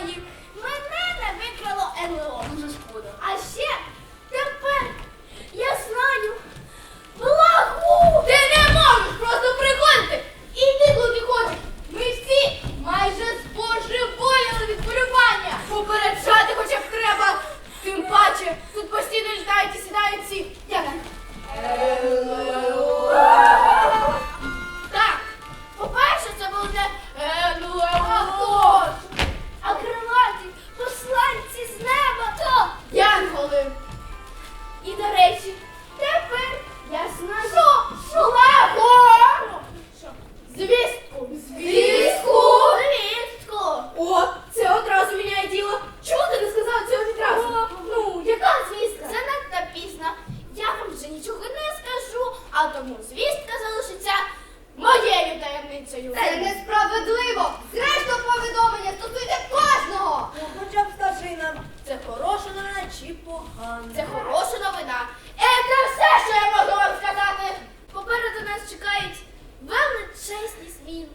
зброї. Мене не викрало НЛО дуже шкода. А ще тепер я знаю благу! Ти не можеш просто приходити! Іди куди хочеш! Ми всі майже споживоїли від полювання! Попереджаю! речі. Тепер я знаю, що, що Звістку. Звістку. Звістку. О, це одразу міняє діло. Чого ти не сказав цього відразу? Ну, яка звістка? Це надто пізно. Я вам вже нічого не скажу, а тому звістка залишиться моєю таємницею. Це несправедливо. Зрештою повідомлення стосується кожного. Ну, хоча б скажи нам, це хороша новина чи погана? Це хороша Iya.